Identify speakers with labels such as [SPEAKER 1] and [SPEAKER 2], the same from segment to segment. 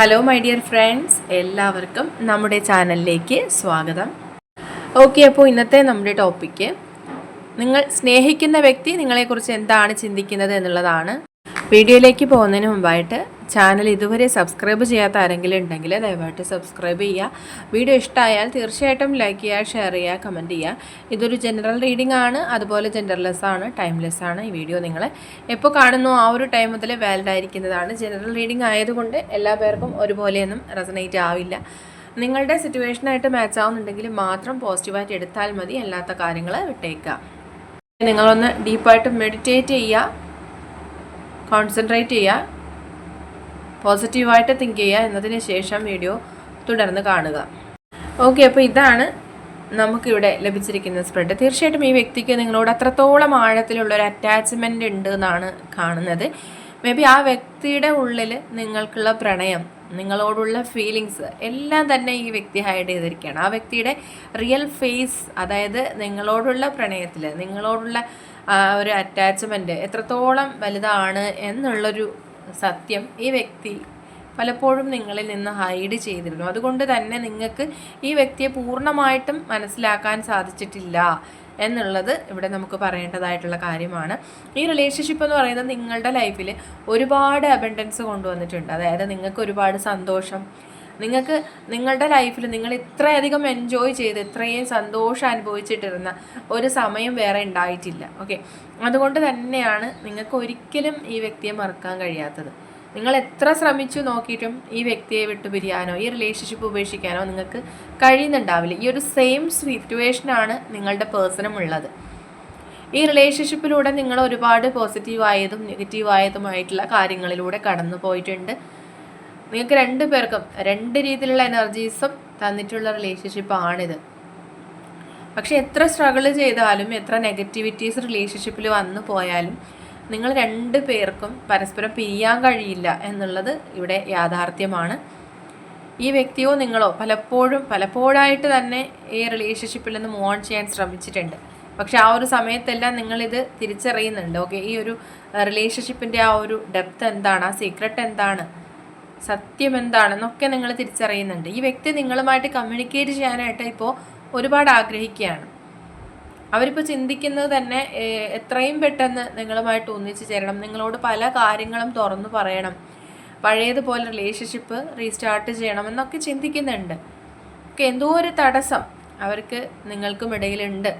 [SPEAKER 1] Hello my dear friends എല്ലാവർക്കും നമ്മുടെ ചാനലിലേക്ക് സ്വാഗതം. ഓക്കെ അപ്പോൾ ഇന്നത്തെ നമ്മുടെ ടോപ്പിക്ക് നിങ്ങൾ സ്നേഹിക്കുന്ന വ്യക്തി നിങ്ങളെക്കുറിച്ച് എന്താണ് ചിന്തിക്കുന്നത് എന്നുള്ളതാണ്. വീഡിയോയിലേക്ക് പോകുന്നതിന് മുമ്പായിട്ട് ചാനൽ ഇതുവരെ സബ്സ്ക്രൈബ് ചെയ്യാത്ത ആരെങ്കിലും ഉണ്ടെങ്കിൽ ദയവായിട്ട് സബ്സ്ക്രൈബ് ചെയ്യുക. വീഡിയോ ഇഷ്ടമായാൽ തീർച്ചയായിട്ടും ലൈക്ക് ചെയ്യുക ഷെയർ ചെയ്യുക കമന്റ് ചെയ്യുക. ഇതൊരു ജനറൽ റീഡിംഗ് ആണ്. അതുപോലെ ജെൻഡർലെസ് ആണ് ടൈംലെസ് ആണ് ഈ വീഡിയോ നിങ്ങൾ എപ്പോൾ കാണുന്നു ആ ഒരു ടൈം മുതൽ വാലിഡ് ആയിരിക്കുന്നതാണ്. ജനറൽ റീഡിംഗ് ആയതുകൊണ്ട് എല്ലാ പേർക്കും ഒരുപോലെയൊന്നും റെസനേറ്റ് ആവില്ല. നിങ്ങളുടെ സിറ്റുവേഷനായിട്ട് മാച്ച് ആവുന്നുണ്ടെങ്കിൽ മാത്രം പോസിറ്റീവായിട്ട് എടുത്താൽ മതി. അല്ലാത്ത കാര്യങ്ങൾ വിട്ടേക്കുക. നിങ്ങളൊന്ന് ഡീപ്പായിട്ട് മെഡിറ്റേറ്റ് ചെയ്യുക. കോൺസെൻട്രേറ്റ് ചെയ്യുക. പോസിറ്റീവായിട്ട് തിങ്ക് ചെയ്യുക എന്നതിന് ശേഷം വീഡിയോ തുടർന്ന് കാണുക. ഓക്കെ അപ്പോൾ ഇതാണ് നമുക്കിവിടെ ലഭിച്ചിരിക്കുന്ന സ്പ്രെഡ് തീർച്ചയായിട്ടും ഈ വ്യക്തിക്ക് നിങ്ങളോട് അത്രത്തോളം ആഴത്തിലുള്ള ഒരു അറ്റാച്ച്മെന്റ് ഉണ്ട് എന്നാണ് കാണുന്നത്. മേ ബി ആ വ്യക്തിയുടെ ഉള്ളിൽ നിങ്ങൾക്കുള്ള പ്രണയം നിങ്ങളോടുള്ള ഫീലിങ്സ് എല്ലാം തന്നെ ഈ വ്യക്തി ഹൈഡ് ചെയ്തിരിക്കുകയാണ്. ആ വ്യക്തിയുടെ റിയൽ ഫേസ് അതായത് നിങ്ങളോടുള്ള പ്രണയത്തിൽ നിങ്ങളോടുള്ള ഒരു അറ്റാച്ച്മെന്റ് എത്രത്തോളം വലുതാണ് എന്നുള്ളൊരു സത്യം ഈ വ്യക്തി പലപ്പോഴും നിങ്ങളിൽ നിന്ന് ഹൈഡ് ചെയ്തിരുന്നു. അതുകൊണ്ട് തന്നെ നിങ്ങൾക്ക് ഈ വ്യക്തിയെ പൂർണമായിട്ടും മനസ്സിലാക്കാൻ സാധിച്ചിട്ടില്ല എന്നുള്ളത് ഇവിടെ നമുക്ക് പറയേണ്ടതായിട്ടുള്ള കാര്യമാണ്. ഈ റിലേഷൻഷിപ്പ് എന്ന് പറയുന്നത് നിങ്ങളുടെ ലൈഫിൽ ഒരുപാട് അബൻഡൻസ് കൊണ്ടുവന്നിട്ടുണ്ട്. അതായത് നിങ്ങൾക്ക് ഒരുപാട് സന്തോഷം നിങ്ങൾക്ക് നിങ്ങളുടെ ലൈഫിൽ നിങ്ങൾ ഇത്രയധികം എൻജോയ് ചെയ്ത് ഇത്രയും സന്തോഷം അനുഭവിച്ചിട്ടിരുന്ന ഒരു സമയം വേറെ ഉണ്ടായിട്ടില്ല. ഓക്കെ അതുകൊണ്ട് തന്നെയാണ് നിങ്ങൾക്ക് ഒരിക്കലും ഈ വ്യക്തിയെ മറക്കാൻ കഴിയാത്തത്. നിങ്ങൾ എത്ര ശ്രമിച്ചു നോക്കിയിട്ടും ഈ വ്യക്തിയെ വിട്ടുപിരിയാനോ ഈ റിലേഷൻഷിപ്പ് ഉപേക്ഷിക്കാനോ നിങ്ങൾക്ക് കഴിയുന്നുണ്ടാവില്ല. ഈ ഒരു സെയിം സിറ്റുവേഷനാണ് നിങ്ങളുടെ പേഴ്സണും ഉള്ളത്. ഈ റിലേഷൻഷിപ്പിലൂടെ നിങ്ങൾ ഒരുപാട് പോസിറ്റീവായതും നെഗറ്റീവായതുമായിട്ടുള്ള കാര്യങ്ങളിലൂടെ കടന്നു പോയിട്ടുണ്ട് നിങ്ങൾക്ക് രണ്ട് പേർക്കും രണ്ട് രീതിയിലുള്ള എനർജീസും തന്നിട്ടുള്ള റിലേഷൻഷിപ്പാണിത് പക്ഷെ എത്ര സ്ട്രഗിൾ ചെയ്താലും എത്ര നെഗറ്റിവിറ്റീസ് റിലേഷൻഷിപ്പിൽ വന്നു പോയാലും നിങ്ങൾ രണ്ട് പേർക്കും പരസ്പരം പിരിയാൻ കഴിയില്ല എന്നുള്ളത് ഇവിടെ യാഥാർത്ഥ്യമാണ്. ഈ വ്യക്തിയോ നിങ്ങളോ പലപ്പോഴും പലപ്പോഴായിട്ട് തന്നെ ഈ റിലേഷൻഷിപ്പിൽ നിന്ന് മൂവ് ഓൺ ചെയ്യാൻ ശ്രമിച്ചിട്ടുണ്ട്. പക്ഷെ ആ ഒരു സമയത്തെല്ലാം നിങ്ങളിത് തിരിച്ചറിയുന്നുണ്ട്. ഓക്കെ ഈ ഒരു റിലേഷൻഷിപ്പിന്റെ ആ ഒരു ഡെപ്ത് എന്താണ്? ആ സീക്രട്ട് എന്താണ്? സത്യം എന്താണെന്നൊക്കെ നിങ്ങൾ തിരിച്ചറിയുന്നുണ്ട്. ഈ വ്യക്തി നിങ്ങളുമായിട്ട് കമ്മ്യൂണിക്കേറ്റ് ചെയ്യാനായിട്ട് ഇപ്പോൾ ഒരുപാട് ആഗ്രഹിക്കുകയാണ്. അവരിപ്പോൾ ചിന്തിക്കുന്നത് തന്നെ എത്രയും പെട്ടെന്ന് നിങ്ങളുമായിട്ട് ഒന്നിച്ചു ചേരണം. നിങ്ങളോട് പല കാര്യങ്ങളും തുറന്നു പറയണം. പഴയതുപോലെ റിലേഷൻഷിപ്പ് റീസ്റ്റാർട്ട് ചെയ്യണം എന്നൊക്കെ ചിന്തിക്കുന്നുണ്ട്. ഒക്കെ എന്തോ ഒരു തടസ്സം അവർക്ക് നിങ്ങൾക്കും ഇടയിലുണ്ട്.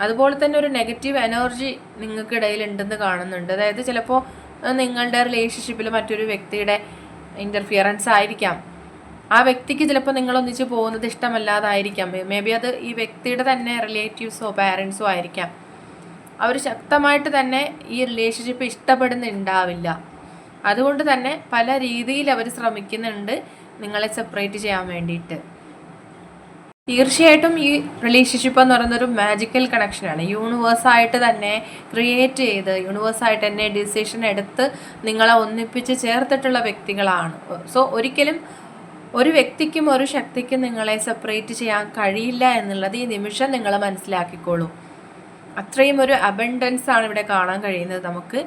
[SPEAKER 1] അതുപോലെ തന്നെ ഒരു നെഗറ്റീവ് എനർജി നിങ്ങൾക്കിടയിലുണ്ടെന്ന് കാണുന്നുണ്ട്. അതായത് ചിലപ്പോൾ നിങ്ങളുടെ റിലേഷൻഷിപ്പിൽ മറ്റൊരു വ്യക്തിയുടെ ഇന്റർഫിയറൻസ് ആയിരിക്കാം. ആ വ്യക്തിക്ക് ചിലപ്പോൾ നിങ്ങൾ ഒന്നിച്ച് പോകുന്നത് ഇഷ്ടമല്ലാതായിരിക്കാം. മേ ബി അത് ഈ വ്യക്തിയുടെ തന്നെ റിലേറ്റീവ്സോ പാരൻസോ ആയിരിക്കാം. അവർ ശക്തമായിട്ട് തന്നെ ഈ റിലേഷൻഷിപ്പ് ഇഷ്ടപ്പെടുന്നുണ്ടാവില്ല. അതുകൊണ്ട് തന്നെ പല രീതിയിൽ അവർ ശ്രമിക്കുന്നുണ്ട് നിങ്ങളെ സെപ്പറേറ്റ് ചെയ്യാൻ വേണ്ടിയിട്ട്. തീർച്ചയായിട്ടും ഈ റിലേഷൻഷിപ്പ് എന്ന് പറയുന്ന ഒരു മാജിക്കൽ കണക്ഷനാണ് യൂണിവേഴ്സായിട്ട് തന്നെ ക്രിയേറ്റ് ചെയ്ത് യൂണിവേഴ്സായിട്ട് തന്നെ ഡിസിഷൻ എടുത്ത് നിങ്ങളെ ഒന്നിപ്പിച്ച് ചേർത്തിട്ടുള്ള വ്യക്തികളാണ്. സോ ഒരിക്കലും ഒരു വ്യക്തിക്കും ഒരു ശക്തിക്കും നിങ്ങളെ സെപ്പറേറ്റ് ചെയ്യാൻ കഴിയില്ല എന്നുള്ളത് ഈ നിമിഷം നിങ്ങൾ മനസ്സിലാക്കിക്കോളൂ. അത്രയും ഒരു അബൻഡൻസ് ആണ് ഇവിടെ കാണാൻ കഴിയുന്നത് നമുക്ക്.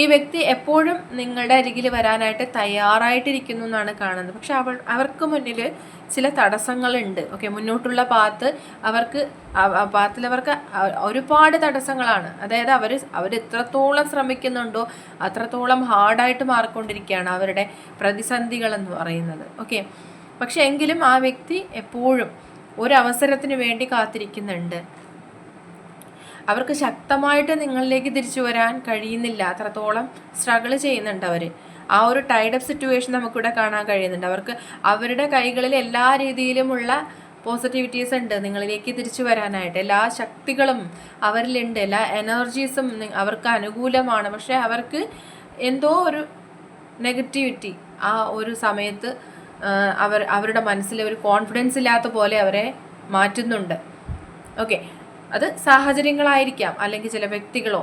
[SPEAKER 1] ഈ വ്യക്തി എപ്പോഴും നിങ്ങളുടെ അരികിൽ വരാനായിട്ട് തയ്യാറായിട്ടിരിക്കുന്നു എന്നാണ് കാണുന്നത്. പക്ഷെ അവൾ അവർക്ക് മുന്നിൽ ചില തടസ്സങ്ങളുണ്ട്. ഓക്കെ മുന്നോട്ടുള്ള പാത്ത് അവർക്ക് പാത്തിൽ അവർക്ക് ഒരുപാട് തടസ്സങ്ങളാണ്. അതായത് അവർ അവർ എത്രത്തോളം ശ്രമിക്കുന്നുണ്ടോ അത്രത്തോളം ഹാർഡായിട്ട് മാറിക്കൊണ്ടിരിക്കുകയാണ് അവരുടെ പ്രതിസന്ധികളെന്ന് പറയുന്നത്. ഓക്കെ പക്ഷെ എങ്കിലും ആ വ്യക്തി എപ്പോഴും ഒരവസരത്തിന് വേണ്ടി കാത്തിരിക്കുന്നുണ്ട്. അവർക്ക് ശക്തമായിട്ട് നിങ്ങളിലേക്ക് തിരിച്ചു വരാൻ കഴിയുന്നില്ല. അത്രത്തോളം സ്ട്രഗിൾ ചെയ്യുന്നുണ്ട് അവർ ആ ഒരു ടൈഡപ്പ് സിറ്റുവേഷൻ നമുക്കിവിടെ കാണാൻ കഴിയുന്നുണ്ട്. അവർക്ക് അവരുടെ കൈകളിൽ എല്ലാ രീതിയിലുമുള്ള പോസിറ്റിവിറ്റീസ് ഉണ്ട്. നിങ്ങളിലേക്ക് തിരിച്ചു വരാനായിട്ട്. എല്ലാ ശക്തികളും അവരിലുണ്ട്. എല്ലാ എനർജീസും അവർക്ക് അനുകൂലമാണ്. പക്ഷേ അവർക്ക് എന്തോ ഒരു നെഗറ്റിവിറ്റി ആ ഒരു സമയത്ത് അവർ അവരുടെ മനസ്സിൽ ഒരു കോൺഫിഡൻസ് ഇല്ലാത്ത പോലെ അവരെ മാറ്റുന്നുണ്ട്. ഓക്കെ അത് സാഹചര്യങ്ങളായിരിക്കാം. അല്ലെങ്കിൽ ചില വ്യക്തികളോ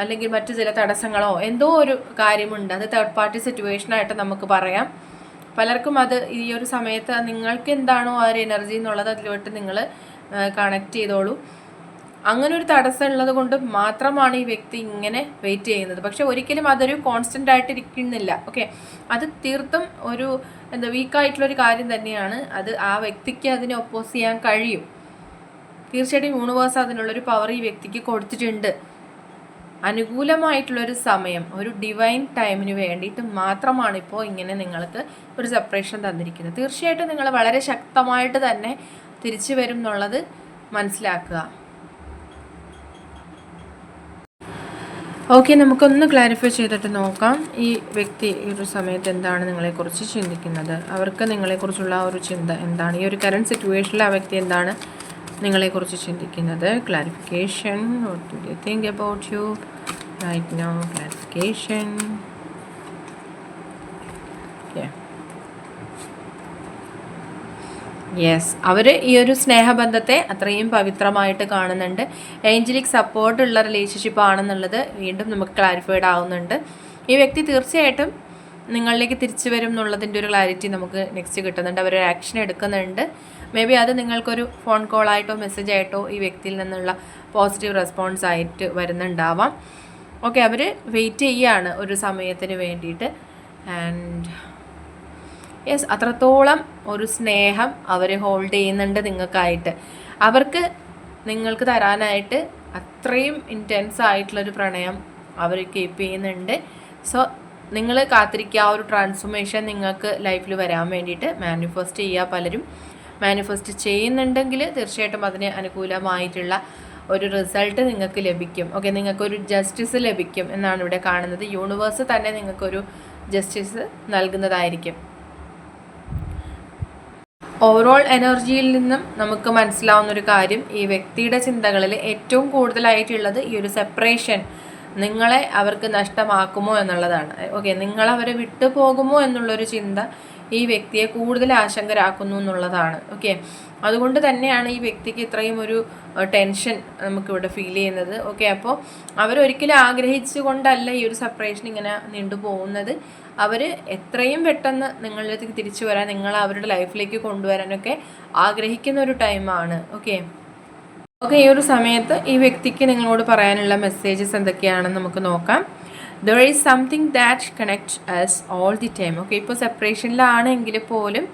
[SPEAKER 1] അല്ലെങ്കിൽ മറ്റു ചില തടസ്സങ്ങളോ എന്തോ ഒരു കാര്യമുണ്ട്. അത് തേർഡ് പാർട്ടി സിറ്റുവേഷനായിട്ട് നമുക്ക് പറയാം. പലർക്കും അത് ഈ ഒരു സമയത്ത് നിങ്ങൾക്ക് എന്താണോ ആ ഒരു എനർജി എന്നുള്ളത് അതിലോട്ട് നിങ്ങൾ കണക്ട് ചെയ്തോളൂ. അങ്ങനെ ഒരു തടസ്സം ഉള്ളത് കൊണ്ട് മാത്രമാണ് ഈ വ്യക്തി ഇങ്ങനെ വെയിറ്റ് ചെയ്യുന്നത്. പക്ഷെ ഒരിക്കലും അതൊരു കോൺസ്റ്റന്റ് ആയിട്ട് ഇരിക്കുന്നില്ല. ഓക്കെ അത് തീർത്തും ഒരു എന്താ വീക്കായിട്ടുള്ള ഒരു കാര്യം തന്നെയാണ്. അത് ആ വ്യക്തിക്ക് അതിനെ ഒപ്പോസ് ചെയ്യാൻ കഴിയും. തീർച്ചയായിട്ടും യൂണിവേഴ്സ് അതിനുള്ളൊരു പവർ ഈ വ്യക്തിക്ക് കൊടുത്തിട്ടുണ്ട്. അനുകൂലമായിട്ടുള്ളൊരു സമയം ഒരു ഡിവൈൻ ടൈമിന് വേണ്ടിയിട്ട് മാത്രമാണ് ഇപ്പോൾ ഇങ്ങനെ നിങ്ങൾക്ക് ഒരു സെപ്പറേഷൻ തന്നിരിക്കുന്നത്. തീർച്ചയായിട്ടും നിങ്ങൾ വളരെ ശക്തമായിട്ട് തന്നെ തിരിച്ചു വരും എന്നുള്ളത് മനസ്സിലാക്കുക. ഓക്കെ നമുക്കൊന്ന് ക്ലാരിഫൈ ചെയ്തിട്ട് നോക്കാം. ഈ വ്യക്തി ഈ ഒരു സമയത്ത് എന്താണ് നിങ്ങളെക്കുറിച്ച് ചിന്തിക്കുന്നത്? അവർക്ക് നിങ്ങളെക്കുറിച്ചുള്ള ഒരു ചിന്ത എന്താണ്? ഈ ഒരു കറണ്ട് സിറ്റുവേഷനിൽ ആ വ്യക്തി എന്താണ് നിങ്ങളെക്കുറിച്ച് ചിന്തിക്കുന്നത്? Clarification think about you right now clarification yes അവർ ഈ ഒരു സ്നേഹബന്ധത്തെ അത്രയും പവിത്രമായിട്ട് കാണുന്നുണ്ട്. ഏഞ്ചലിക് സപ്പോർട്ട് ഉള്ള റിലേഷൻഷിപ്പ് ആണെന്നുള്ളത് വീണ്ടും നമുക്ക് ക്ലാരിഫൈഡ് ആവുന്നുണ്ട്. ഈ വ്യക്തി തീർച്ചയായിട്ടും നിങ്ങളിലേക്ക് തിരിച്ചു വരും എന്നുള്ളതിന്റെ ഒരു ക്ലാരിറ്റി നമുക്ക് നെക്സ്റ്റ് കിട്ടുന്നുണ്ട്. അവർ ആക്ഷൻ എടുക്കുന്നുണ്ട്. മേ ബി അത് നിങ്ങൾക്കൊരു ഫോൺ കോളായിട്ടോ മെസ്സേജായിട്ടോ ഈ വ്യക്തിയിൽ നിന്നുള്ള പോസിറ്റീവ് റെസ്പോൺസ് ആയിട്ട് വരുന്നുണ്ടാവാം. ഓക്കെ അവർ വെയിറ്റ് ചെയ്യുകയാണ് ഒരു സമയത്തിന് വേണ്ടിയിട്ട്. ആൻഡ് യെസ് അത്രത്തോളം ഒരു സ്നേഹം അവർ ഹോൾഡ് ചെയ്യുന്നുണ്ട് നിങ്ങൾക്കായിട്ട്. അവർക്ക് നിങ്ങൾക്ക് തരാനായിട്ട് അത്രയും ഇന്റൻസ് ആയിട്ടുള്ളൊരു പ്രണയം അവർ കീപ്പ് ചെയ്യുന്നുണ്ട്. സോ നിങ്ങൾ കാത്തിരിക്കുക ആ ഒരു ട്രാൻസ്ഫോർമേഷൻ നിങ്ങൾക്ക് ലൈഫിൽ വരാൻ വേണ്ടിയിട്ട് മാനിഫെസ്റ്റ് ചെയ്യുക പലരും. മാനിഫെസ്റ്റ് ചെയ്യുന്നുണ്ടെങ്കിൽ തീർച്ചയായിട്ടും അതിന് അനുകൂലമായിട്ടുള്ള ഒരു റിസൾട്ട് നിങ്ങൾക്ക് ലഭിക്കും. ഓക്കെ നിങ്ങൾക്കൊരു ജസ്റ്റിസ് ലഭിക്കും എന്നാണ് ഇവിടെ കാണുന്നത്. യൂണിവേഴ്സ് തന്നെ നിങ്ങൾക്കൊരു ജസ്റ്റിസ് നൽകുന്നതായിരിക്കും. ഓവറോൾ എനർജിയിൽ നിന്നും നമുക്ക് മനസ്സിലാവുന്ന ഒരു കാര്യം ഈ വ്യക്തിയുടെ ചിന്തകളിൽ ഏറ്റവും കൂടുതലായിട്ടുള്ളത് ഈ ഒരു സെപ്പറേഷൻ നിങ്ങളെ അവർക്ക് നഷ്ടമാക്കുമോ എന്നുള്ളതാണ്. ഓക്കെ നിങ്ങൾ അവരെ എന്നുള്ളൊരു ചിന്ത ഈ വ്യക്തിയെ കൂടുതൽ ആശങ്കരാക്കുന്നു എന്നുള്ളതാണ്. ഓക്കെ അതുകൊണ്ട് തന്നെയാണ് ഈ വ്യക്തിക്ക് ഇത്രയും ഒരു ടെൻഷൻ നമുക്കിവിടെ ഫീൽ ചെയ്യുന്നത്. ഓക്കെ അപ്പോൾ അവരൊരിക്കലും ആഗ്രഹിച്ചു കൊണ്ടല്ല ഈ ഒരു സെപ്പറേഷൻ ഇങ്ങനെ നീണ്ടു പോകുന്നത്. അവർ എത്രയും പെട്ടെന്ന് നിങ്ങളിലേക്ക് തിരിച്ചു വരാൻ നിങ്ങൾ അവരുടെ ലൈഫിലേക്ക് കൊണ്ടുവരാനൊക്കെ ആഗ്രഹിക്കുന്ന ഒരു ടൈമാണ് ഓക്കെ. ഓക്കെ ഈ ഒരു സമയത്ത് ഈ വ്യക്തിക്ക് നിങ്ങളോട് പറയാനുള്ള മെസ്സേജസ് എന്തൊക്കെയാണെന്ന് നമുക്ക് നോക്കാം. There is something that connect us all the time okay ഇപ്പോൾ സെപ്പറേഷനിലാണെങ്കിൽ പോലും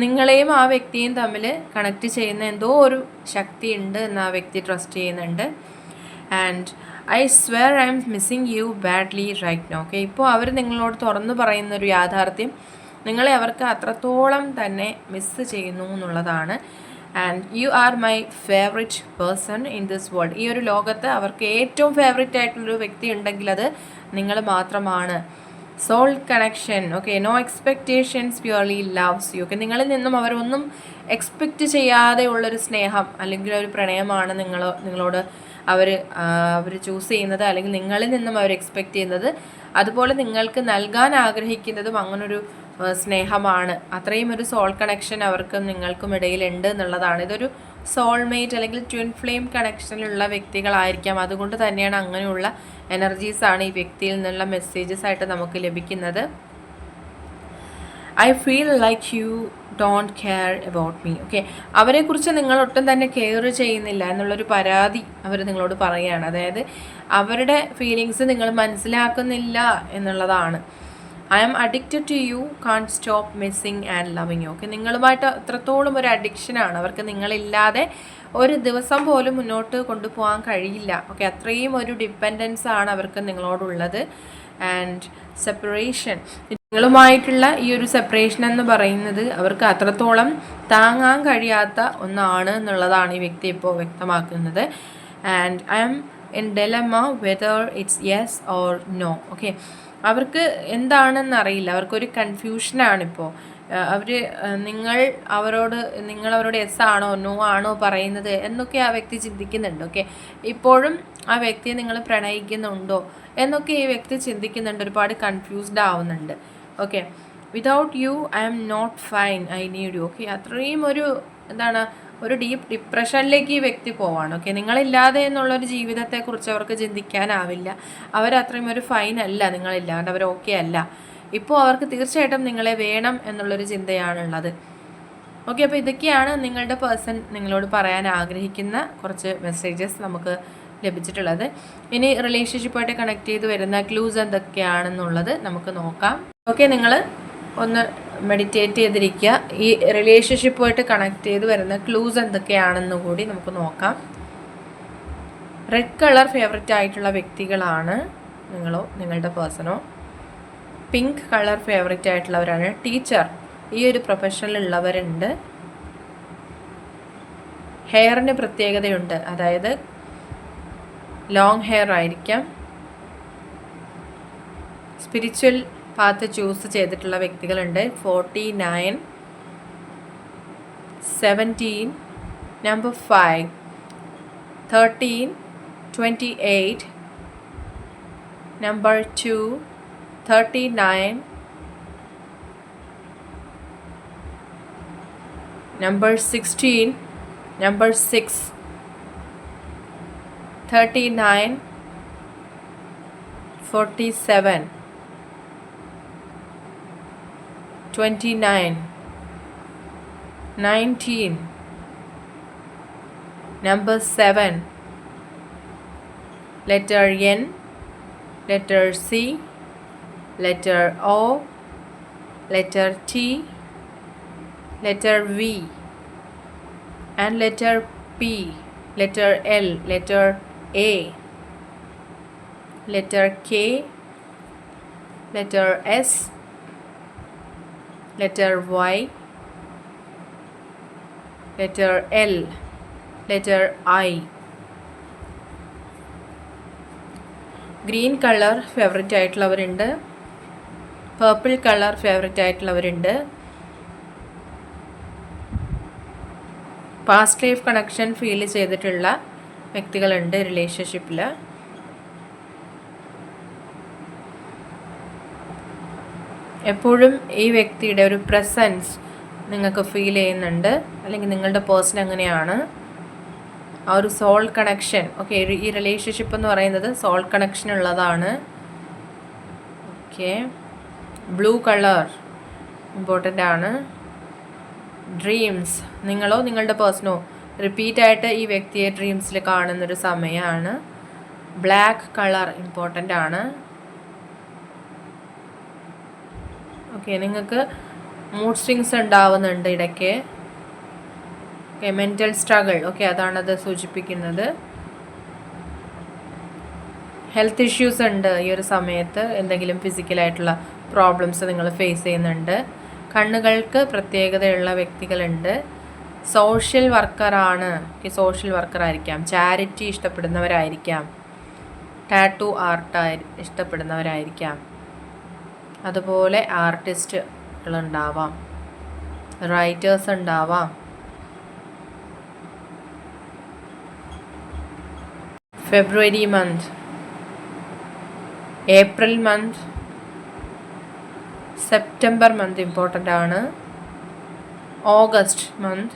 [SPEAKER 1] നിങ്ങളെയും ആ വ്യക്തിയും തമ്മിൽ കണക്ട് ചെയ്യുന്ന എന്തോ ഒരു ശക്തി ഉണ്ട് എന്ന് ആ വ്യക്തി ട്രസ്റ്റ് ചെയ്യുന്നുണ്ട്. And I swear I'm missing you badly right now okay ഇപ്പോൾ അവർ നിങ്ങളോട് തുറന്നു പറയുന്ന ഒരു യാഥാർത്ഥ്യം നിങ്ങളെ അവർക്ക് അത്രത്തോളം തന്നെ മിസ്സ് ചെയ്യുന്നു എന്നുള്ളതാണ്. And you are my favourite person in this world ഈ ഒരു ലോകത്ത് അവർക്ക് ഏറ്റവും ഫേവറേറ്റ് ആയിട്ടുള്ളൊരു വ്യക്തി ഉണ്ടെങ്കിൽ അത് നിങ്ങൾ മാത്രമാണ്. Soul connection okay no expectations purely loves you okay നിങ്ങളിൽ നിന്നും അവരൊന്നും എക്സ്പെക്റ്റ് ചെയ്യാതെ ഉള്ളൊരു സ്നേഹം അല്ലെങ്കിൽ ഒരു പ്രണയമാണ് നിങ്ങൾ നിങ്ങളോട് അവർ അവർ ചൂസ് ചെയ്യുന്നത് അല്ലെങ്കിൽ നിങ്ങളിൽ നിന്നും അവർ എക്സ്പെക്റ്റ് ചെയ്യുന്നത്. അതുപോലെ നിങ്ങൾക്ക് നൽകാൻ ആഗ്രഹിക്കുന്നതും അങ്ങനൊരു സ്നേഹമാണ്. അത്രയും ഒരു സോൾ കണക്ഷൻ അവർക്കും നിങ്ങൾക്കും ഇടയിലുണ്ട് എന്നുള്ളതാണ്. ഇതൊരു സോൾമേറ്റ് അല്ലെങ്കിൽ ട്വിൻ ഫ്ലെയിം കണക്ഷനിലുള്ള വ്യക്തികളായിരിക്കാം. അതുകൊണ്ട് തന്നെയാണ് അങ്ങനെയുള്ള എനർജീസാണ് ഈ വ്യക്തിയിൽ നിന്നുള്ള മെസ്സേജസ് ആയിട്ട് നമുക്ക് ലഭിക്കുന്നത്. I feel like you don't care about me okay അവരെക്കുറിച്ച് നിങ്ങൾ ഒട്ടും തന്നെ കെയർ ചെയ്യുന്നില്ല എന്നുള്ളൊരു പരാതി അവർ നിങ്ങളോട് പറയുകയാണ്. അതായത് അവരുടെ ഫീലിങ്സ് നിങ്ങൾ മനസ്സിലാക്കുന്നില്ല എന്നുള്ളതാണ്. I am addicted to you can't stop missing and loving you okay നിങ്ങളുമായിട്ട് അത്രത്തോളം ഒരു അഡിക്ഷനാണ് അവർക്ക് നിങ്ങളില്ലാതെ ഒരു ദിവസം പോലും മുന്നോട്ട് കൊണ്ടുപോകാൻ കഴിയില്ല. ഓക്കെ അത്രയും ഒരു ഡിപ്പെൻഡൻസ് ആണ് അവർക്ക് നിങ്ങളോടുള്ളത്. ആൻഡ് സെപ്പറേഷൻ നിങ്ങളുമായിട്ടുള്ള ഈ ഒരു സെപ്പറേഷൻ എന്ന് പറയുന്നത് അവർക്ക് അത്രത്തോളം താങ്ങാൻ കഴിയാത്ത ഒന്നാണ് എന്നുള്ളതാണ് ഈ വ്യക്തി ഇപ്പോൾ വ്യക്തമാക്കുന്നത്. And I'm in dilemma whether it's yes or no okay അവർക്ക് എന്താണെന്ന് അറിയില്ല അവർക്കൊരു കൺഫ്യൂഷനാണിപ്പോൾ അവർ നിങ്ങൾ അവരോട് നിങ്ങൾ അവരോട് എസ് ആണോ നോ ആണോ പറയുന്നത് എന്നൊക്കെ ആ വ്യക്തി ചിന്തിക്കുന്നുണ്ട് ഓക്കെ ഇപ്പോഴും ആ വ്യക്തിയെ നിങ്ങൾ പ്രണയിക്കുന്നുണ്ടോ എന്നൊക്കെ ഈ വ്യക്തി ചിന്തിക്കുന്നുണ്ട് ഒരുപാട് കൺഫ്യൂസ്ഡ് ആവുന്നുണ്ട് okay without you I'm not fine I need you okay അത്രയും ഒരു എന്താണ് ഒരു ഡീപ്പ് ഡിപ്രഷനിലേക്ക് ഈ വ്യക്തി പോവാണ്. ഓക്കെ നിങ്ങളില്ലാതെ എന്നുള്ളൊരു ജീവിതത്തെക്കുറിച്ച് അവർക്ക് ചിന്തിക്കാനാവില്ല. അവരത്രയും ഒരു ഫൈൻ അല്ല നിങ്ങളില്ലാണ്ട് അവർ ഓക്കെ അല്ല. ഇപ്പോൾ അവർക്ക് തീർച്ചയായിട്ടും നിങ്ങളെ വേണം എന്നുള്ളൊരു ചിന്തയാണുള്ളത്. ഓക്കെ അപ്പോൾ ഇതൊക്കെയാണ് നിങ്ങളുടെ പേഴ്സൺ നിങ്ങളോട് പറയാൻ ആഗ്രഹിക്കുന്ന കുറച്ച് മെസ്സേജസ് നമുക്ക് ലഭിച്ചിട്ടുള്ളത്. ഇനി റിലേഷൻഷിപ്പായിട്ട് കണക്ട് ചെയ്ത് വരുന്ന ക്ലൂസ് എന്തൊക്കെയാണെന്നുള്ളത് നമുക്ക് നോക്കാം. ഓക്കെ നിങ്ങൾ ഒന്ന് മെഡിറ്റേറ്റ് ചെയ്തിരിക്കുക. ഈ റിലേഷൻഷിപ്പുമായിട്ട് കണക്ട് ചെയ്ത് വരുന്ന ക്ലൂസ് എന്തൊക്കെയാണെന്ന് കൂടി നമുക്ക് നോക്കാം. റെഡ് കളർ ഫേവററ്റ് ആയിട്ടുള്ള വ്യക്തികളാണ് നിങ്ങളോ നിങ്ങളുടെ പേഴ്സണോ പിങ്ക് കളർ ഫേവററ്റ് ആയിട്ടുള്ളവരാണ്. ടീച്ചർ ഈ ഒരു പ്രൊഫഷനിലുള്ളവരുണ്ട് ഹെയറിന് പ്രത്യേകതയുണ്ട്. അതായത് ലോങ് ഹെയർ ആയിരിക്കാം. സ്പിരിച്വൽ പാത്ത് ചൂസ് ചെയ്തിട്ടുള്ള വ്യക്തികളുണ്ട്. Forty nine seventeen number five thirteen twenty eight number two thirty nine number 16 nine 6 39 47 29 19 number 7 letter N. Letter C. Letter O. Letter T. Letter V. And letter P, letter L, letter A, letter K, letter S, letter Y, letter L, letter I. Green colour favourite ആയിട്ടുള്ളവരുണ്ട്. Purple colour favourite ആയിട്ടുള്ളവരുണ്ട്. Past life connection feel ചെയ്തിട്ടുള്ള വ്യക്തികളുണ്ട് റിലേഷൻഷിപ്പിൽ എപ്പോഴും ഈ വ്യക്തിയുടെ ഒരു presence നിങ്ങൾക്ക് feel ചെയ്യുന്നുണ്ട്. അല്ലെങ്കിൽ നിങ്ങളുടെ പേഴ്സൺ എങ്ങനെയാണ്. ആ ഒരു സോൾ കണക്ഷൻ ഓക്കെ ഈ റിലേഷൻഷിപ്പ് എന്ന് പറയുന്നത് സോൾ കണക്ഷൻ ഉള്ളതാണ്. ഓക്കെ ബ്ലൂ കളർ ഇമ്പോർട്ടന്റ് ആണ്. ഡ്രീംസ് നിങ്ങളോ നിങ്ങളുടെ പേഴ്സണോ റിപ്പീറ്റായിട്ട് ഈ വ്യക്തിയെ ഡ്രീംസിൽ കാണുന്നൊരു സമയമാണ് ബ്ലാക്ക് കളർ ഇമ്പോർട്ടന്റ് ആണ്. ഓക്കെ നിങ്ങൾക്ക് മൂഡ് സ്വിങ്സ് ഉണ്ടാവുന്നുണ്ട് ഇടയ്ക്ക്. ഓക്കെ മെന്റൽ സ്ട്രഗിൾ ഓക്കെ അതാണത് സൂചിപ്പിക്കുന്നത്. ഹെൽത്ത് ഇഷ്യൂസ് ഉണ്ട് ഈ ഒരു സമയത്ത്. എന്തെങ്കിലും ഫിസിക്കലായിട്ടുള്ള പ്രോബ്ലംസ് നിങ്ങൾ ഫേസ് ചെയ്യുന്നുണ്ട്. കണ്ണുകൾക്ക് പ്രത്യേകതയുള്ള വ്യക്തികളുണ്ട്. സോഷ്യൽ വർക്കറാണ് സോഷ്യൽ വർക്കറായിരിക്കാം ചാരിറ്റി ഇഷ്ടപ്പെടുന്നവരായിരിക്കാം. ടാറ്റു ആർട്ട് ഇഷ്ടപ്പെടുന്നവരായിരിക്കാം. അതുപോലെ ആർട്ടിസ്റ്റുകളുണ്ടാവാം. റൈറ്റേഴ്സ് ഉണ്ടാവാം February month. April month. September month important ആണ് August month.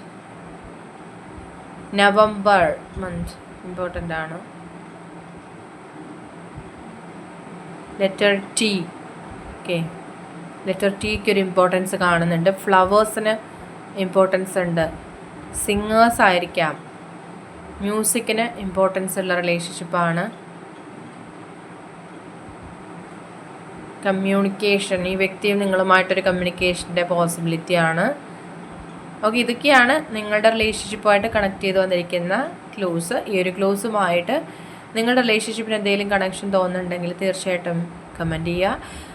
[SPEAKER 1] November month important ആണ് ലെറ്റർ ടി. ഓക്കെ. ലെറ്റർ ടിക്ക് ഒരു ഇമ്പോർട്ടൻസ് കാണുന്നുണ്ട്. ഫ്ലവേഴ്സിന് ഇമ്പോർട്ടൻസ് ഉണ്ട്. സിംഗേഴ്സ് ആയിരിക്കാം. മ്യൂസിക്കിന് ഇമ്പോർട്ടൻസ് ഉള്ള റിലേഷൻഷിപ്പാണ് കമ്മ്യൂണിക്കേഷൻ ഈ വ്യക്തിയും നിങ്ങളുമായിട്ടൊരു കമ്മ്യൂണിക്കേഷന്റെ പോസിബിലിറ്റിയാണ് ഓക്കെ ഇതൊക്കെയാണ് നിങ്ങളുടെ റിലേഷൻഷിപ്പുമായിട്ട് കണക്ട് ചെയ്ത് വന്നിരിക്കുന്ന ക്ലൂസ് ഈ ഒരു ക്ലൂസുമായിട്ട് നിങ്ങളുടെ റിലേഷൻഷിപ്പിന് എന്തെങ്കിലും കണക്ഷൻ തോന്നുന്നുണ്ടെങ്കിൽ തീർച്ചയായിട്ടും കമന്റ് ചെയ്യുക.